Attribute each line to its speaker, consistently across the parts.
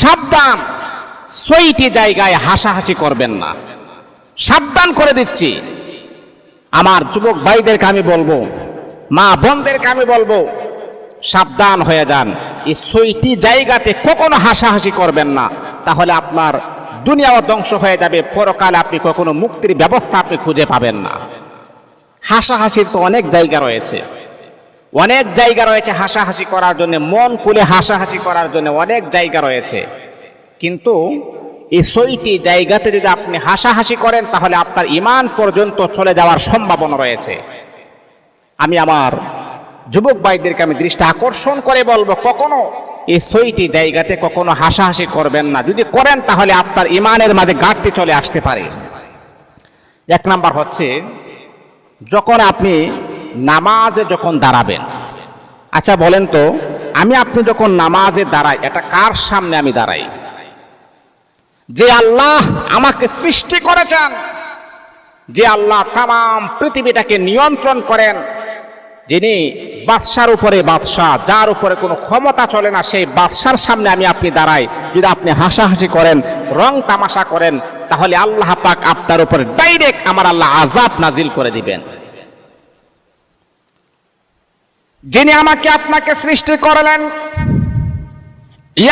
Speaker 1: সাবধান। ছয়টি জায়গায় হাসাহাসি করবেন না। সাবধান করে দিচ্ছি। আমার যুবক ভাইদেরকে আমি বলব, মা বোনদেরকে আমি বলব, সাবধান হয়ে যান। এই ছয়টি জায়গাতে কখনো হাসাহাসি করবেন না। তাহলে আপনার দুনিয়াও ধ্বংস হয়ে যাবে। পরকালে আপনি কখনো মুক্তির ব্যবস্থা আপনি খুঁজে পাবেন না। হাসাহাসির তো অনেক জায়গা রয়েছে। অনেক জায়গা রয়েছে হাসাহাসি করার জন্য, মন খুলে হাসাহাসি করার জন্য অনেক জায়গা রয়েছে। কিন্তু এই ছয়টি জায়গাতে যদি আপনি হাসাহাসি করেন, তাহলে আপনার ইমান পর্যন্ত চলে যাওয়ার সম্ভাবনা রয়েছে। আমি আমার যুবক ভাইদেরকে আমি দৃষ্টি আকর্ষণ করে বলব, কখনো এই ছয়টি জায়গাতে কখনো হাসাহাসি করবেন না। যদি করেন, তাহলে আপনার ইমানের মাঝে ঘাটতি চলে আসতে পারে। এক নাম্বার হচ্ছে, যখন আপনি নামাজে যখন দাঁড়াবেন। আচ্ছা বলেন তো, আমি আপনি যখন নামাজে দাঁড়াই, এটা কার সামনে আমি দাঁড়াই? যে আল্লাহ আমাকে সৃষ্টি করেছেন, যে আল্লাহ তাম পৃথিবীটাকে নিয়ন্ত্রণ করেন, যিনি বাদশার উপরে বাদশাহ, যার উপরে কোনো ক্ষমতা চলে না, সেই বাদশার সামনে আমি আপনি দাঁড়াই। যদি আপনি হাসাহাসি করেন, রং তামাশা করেন, তাহলে আল্লাহ পাক আপনার উপরে ডাইরেক্ট আমার আল্লাহ আজাব নাজিল করে দিবেন। যিনি আমাকে আপনাকে সৃষ্টি করলেন,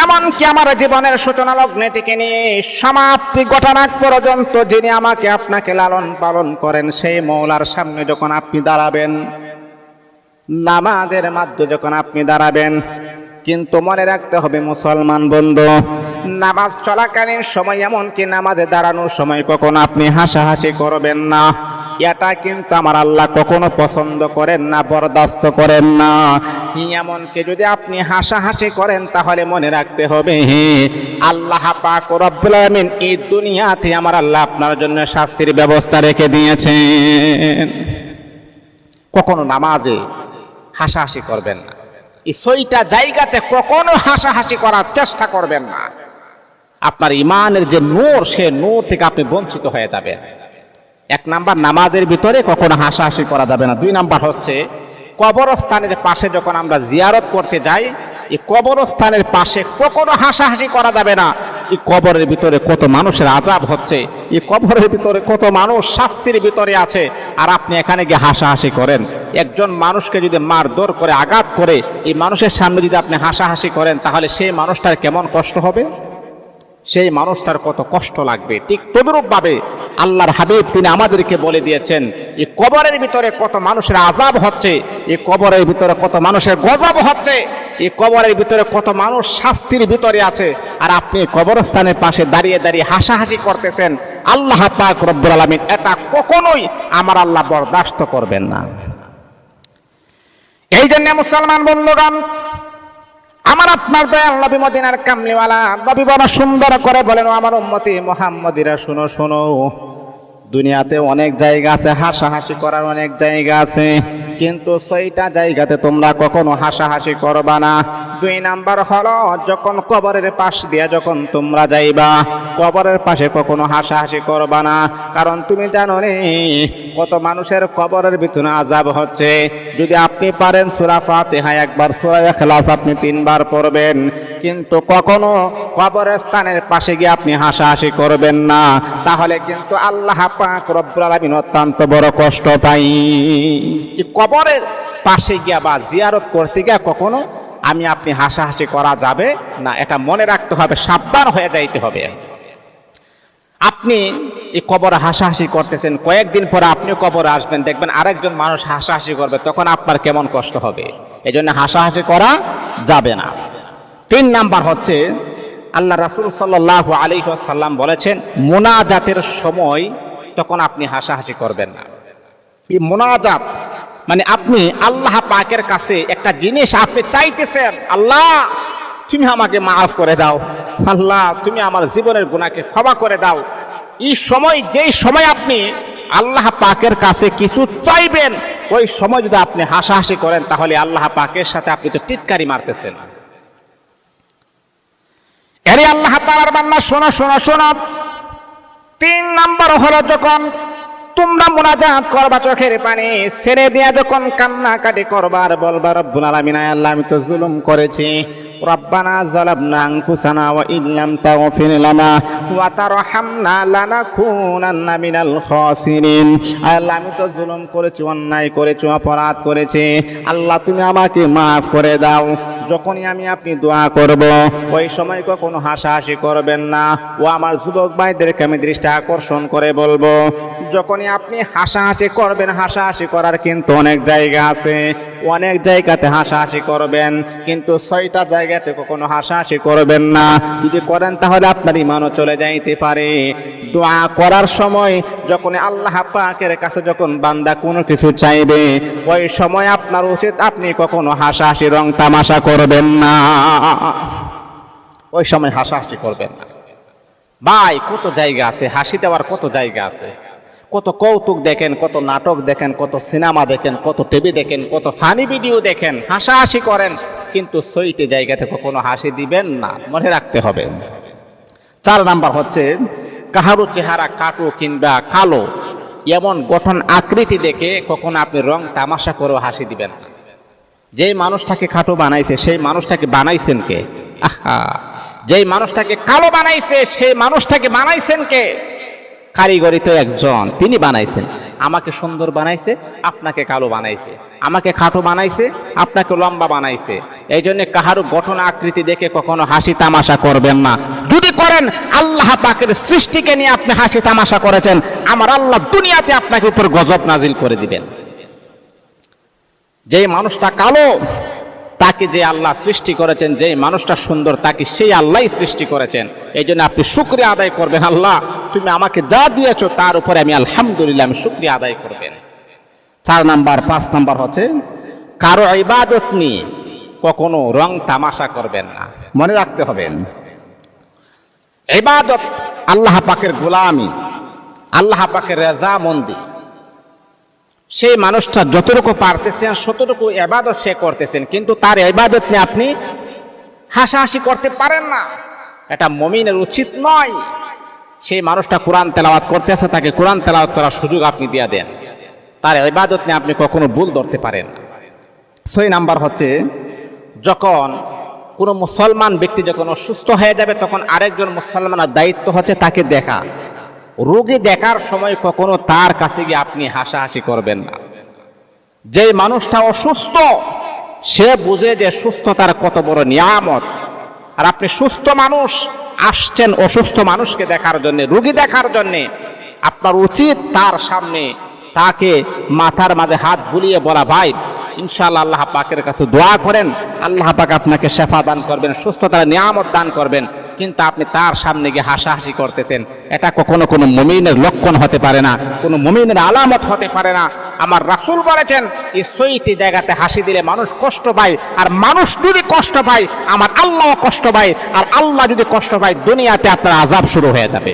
Speaker 1: এমনকি আমার জীবনের সূচনা লগ্নে নিয়ে সমাপ্তি ঘটনাক পর্যন্ত যিনি আমাকে আপনাকে লালন পালন করেন, সেই মৌলার সামনে যখন আপনি দাঁড়াবেন, নামাজের মাধ্যমে যখন আপনি দাঁড়াবেন, কিন্তু মনে রাখতে হবে মুসলমান বন্ধু, নামাজ চলাকালীন সময় এমনকি নামাজে দাঁড়ানোর সময় কখন আপনি হাসাহাসি করবেন না। এটা কিন্তু আমার আল্লাহ কখনো পছন্দ করেন না, বরদাস্ত করেন না। এমনকি যদি আপনি হাসাহাসি করেন, তাহলে মনে রাখতে হবে, আল্লাহ পাক রব্বুল আলামিন এই দুনিয়াতে আমার আল্লাহ আপনার জন্য শাস্তির ব্যবস্থা রেখে দিয়েছেন। কখনো নামাজে হাসাহাসি করবেন না। এই জায়গাতে কখনো হাসাহাসি করার চেষ্টা করবেন না। আপনার ইমানের যে নূর, সে নূর থেকে আপনি বঞ্চিত হয়ে যাবেন। এক নাম্বার নামাজের ভিতরে কখনো হাসাহাসি করা যাবে না। দুই নাম্বার হচ্ছে, কবরস্থানের পাশে যখন আমরা জিয়ারত করতে যাই, এই কবরস্থানের পাশে কখনো হাসাহাসি করা যাবে না। এই কবরের ভিতরে কত মানুষের আজাব হচ্ছে, এই কবরের ভিতরে কত মানুষ শাস্তির ভিতরে আছে, আর আপনি এখানে গিয়ে হাসাহাসি করেন। একজন মানুষকে যদি মারধর করে, আঘাত করে, এই মানুষের সামনে যদি আপনি হাসাহাসি করেন, তাহলে সেই মানুষটার কেমন কষ্ট হবে? সেই মানুষটার কত কষ্ট লাগবে। ঠিক তদরূপ ভাবে আল্লাহর হাবিব তিনি আমাদেরকে বলে দিয়েছেন এই কবরের ভিতরে কত মানুষের আজাব হচ্ছে এই কবরের ভিতরে কত মানুষের গজব হচ্ছে এই কবরের ভিতরে কত মানুষ শাস্তির ভিতরে আছে। আর আপনি কবরস্থানের পাশে দাঁড়িয়ে দাঁড়িয়ে হাসাহাসি করতেছেন, আল্লাহ পাক রব্বুল আলামিন এটা কখনোই আমার আল্লাহ বরদাস্ত করবেন না। এই জন্য মুসলমান বন্ধুগণ আমার আপনার দয়াল নবী মদিনার কামলিওয়ালা। নবী বাবা সুন্দর করে বলেন, "ও আমার উম্মতি মোহাম্মদিরা, শুনো, শোনো। দুনিয়াতে অনেক জায়গা আছে, হাসাহাসি করার অনেক জায়গা আছে, কিন্তু সেইটা জায়গাতে তোমরা কখনো হাসাহাসি করবা না। দুই নাম্বার হলো, যখন কবরের পাশ দিয়ে যখন তোমরা যাইবা, কবরের পাশে কখনো হাসাহাসি করবা না। কারণ তুমি জানো রে কত মানুষের কবরের ভিতরে আজাব হচ্ছে। যদি আপনি পারেন সুরা ফাতিহা একবার, সুরা খেলাস আপনি তিনবার পড়বেন, কিন্তু কখনো কবরের স্থানের পাশে গিয়ে আপনি হাসাহাসি করবেন না। তাহলে কিন্তু আল্লাহ পাক রব্বুল অত্যন্ত বড় কষ্ট পাই। কবরের পাশে গিয়া বা জিয়ারত করতে গিয়া কখনো আমি আপনি হাসাহাসি করা যাবে না, এটা মনে রাখতে হবে, সাবধান হয়ে যাইতে হবে। আপনি এই কবরে হাসাহাসি করতেছেন, কয়েকদিন পরে আপনি কবর আসবেন, দেখবেন আরেকজন মানুষ হাসাহাসি করবে, তখন আপনার কেমন কষ্ট হবে? এই জন্য হাসাহাসি করা যাবে না। তিন নাম্বার হচ্ছে, আল্লাহ রাসুল সাল্লাহ আলী সাল্লাম বলেছেন, মোনাজাতের সময় তখন আপনি হাসাহাসি করবেন না। এই মোনাজাত। মানে আপনি আল্লাহ পাকের কাছে একটা জিনিস আপনি চাইতেছেন আল্লাহ তুমি আমাকে মাফ করে দাও। আল্লাহ তুমি আমার জীবনের গুণাকে ক্ষমা করে দাও। এই সময় যেই সময় আপনি আল্লাহ পাকের কাছে কিছু চাইবেন ওই সময় যদি আপনি হাসাহাসি করেন তাহলে আল্লাহ পাকের সাথে আপনি তো টিটকারি মারতেছেন। এরে আল্লাহ তালার বান্না শোনো শোনো শোনো। তিন নম্বর হলো যখন তোমরা মোনাজাত করবা চোখের পানি, ছেড়ে দিয়া যখন কান্নাকাটি করবার বলবার রব্বুল আলামিন আল্লাহ, আমি তো জুলুম করেছি। আনফুসানা ওয়া ইল্লাম তাগফির লানা ওয়া তারহামনা লানাকুনান্না মিনাল খাসিরিন। আয় আল্লাহ, আমি তো জুলুম করেছি, অন্যায় করেছি, অপরাধ করেছি। আল্লাহ, তুমি আমাকে মাফ করে দাও। যখনই আমি আপনি দোয়া করব, ওই সময় কখনো হাসাহাসি করবেন না। ও আমার যুবক ভাইদেরকে আমি দৃষ্টি আকর্ষণ করে বলব, যখনই আপনি হাসাহাসি করবেন, হাসাহাসি করার কিন্তু অনেক জায়গা আছে। অনেক জায়গাতে হাসাহাসি করবেন, কিন্তু ছয়টা জায়গাতে কখনো হাসাহাসি করবেন না। যদি করেন তাহলে আপনার ইমানও চলে যাইতে পারে। দোয়া করার সময় যখন আল্লাহ পাকের কাছে যখন বান্দা কোনো কিছু চাইবে, ওই সময় আপনার উচিত আপনি কখনো হাসাহাসি, রং তামাশা করবেন না। ওই সময় হাসাহাসি করবেন না। ভাই, কত জায়গা আছে? হাসি দেওয়ার কত জায়গা আছে? কত কৌতুক দেখেন, কত নাটক দেখেন, কত সিনেমা দেখেন, কত টিভি দেখেন, কত ফানি ভিডিও দেখেন, হাসাহাসি করেন, কিন্তু সইটে জায়গাতে কখনো হাসি দিবেন না, মনে রাখতে হবে। চার নাম্বার হচ্ছে, কাহারো চেহারা কাটো কিংবা কালো, এমন গঠন আকৃতি দেখে কখনো আপনি রং তামাশা করেও হাসি দিবেন না। যেই মানুষটাকে খাটো বানাইছে, সেই মানুষটাকে বানাইছেন কে? আহা! যেই মানুষটাকে কালো বানাইছে, সেই মানুষটাকে বানাইছেন কে? কারিগরি তো একজন, তিনি বানাইছেন। আমাকে সুন্দর বানাইছে, আপনাকে কালো বানাইছে। আমাকে খাটো বানাইছে, আপনাকে লম্বা বানাইছে। এই জন্য কাহারও গঠন আকৃতি দেখে কখনো হাসি তামাশা করবেন না। যদি করেন, আল্লাহ পাকের সৃষ্টিকে নিয়ে আপনি হাসি তামাশা করেছেন, আমার আল্লাহ দুনিয়াতে আপনাকে উপর গজব নাজিল করে দিবেন। যে মানুষটা কালো, তাকে যে আল্লাহ সৃষ্টি করেছেন যে মানুষটা সুন্দর, তাকে সেই আল্লাহই সৃষ্টি করেছেন। এই জন্য আপনি শুক্রিয়া আদায় করবেন আল্লাহ। তুমি আমাকে যা দিয়েছ তার উপরে আমি আলহামদুলিল্লাহ আমি শুক্রিয়া আদায় করবেন চার নাম্বার, পাঁচ নাম্বার হচ্ছে, কারও ইবাদত নিয়ে কখনো রং তামাশা করবেন না। মনে রাখতে হবে, ইবাদত আল্লাহ পাকের গোলামি, আল্লাহ পাকের রেজামন্দি সেই মানুষটা যতটুকু পারতেছেন ততটুকু এবাদত সে করতেছেন, কিন্তু তার এবাদত নিয়ে আপনি হাসাহাসি করতে পারেন না। এটা মমিনের উচিত নয়। সেই মানুষটা কোরআন তেলাওয়াত করতেছে, তাকে কোরআন তেলাওয়াত করার সুযোগ আপনি দিয়ে দেন। তার এবাদত নিয়ে আপনি কখনো ভুল ধরতে পারেন না। ছয় নাম্বার হচ্ছে, যখন কোনো মুসলমান ব্যক্তি যখন অসুস্থ হয়ে যাবে, তখন আরেকজন মুসলমানের দায়িত্ব হচ্ছে তাকে দেখা। রোগী দেখার সময় কখনো তার কাছে গিয়ে আপনি হাসাহাসি করবেন না। যে মানুষটা অসুস্থ, সে বুঝে যে সুস্থতার কত বড় নিয়ামত। আর আপনি সুস্থ মানুষ আসছেন অসুস্থ মানুষকে দেখার জন্যে, রুগী দেখার জন্যে, আপনার উচিত তার সামনে তাকে মাথার মাঝে হাত ভুলিয়ে বলা, ভাই, ইনশাআল্লাহ আল্লাহ পাকের কাছে দোয়া করেন, আল্লাহ পাক আপনাকে শেফা দান করবেন, সুস্থতার নিয়ামত দান করবেন। কিন্তু আপনি তার সামনে গিয়ে হাসাহাসি করতেছেন। এটা কখনো কোনো মমিনের লক্ষণ হতে পারে না, কোনো মমিনের আলামত হতে পারে না। আমার রাসুল বলেছেন, এই সইটি জায়গাতে হাসি দিলে মানুষ কষ্ট পায়, আর মানুষ যদি কষ্ট পায়, আমার আল্লাহ কষ্ট পায়, আর আল্লাহ যদি কষ্ট পায়, দুনিয়াতে আপনার আজাব শুরু হয়ে যাবে।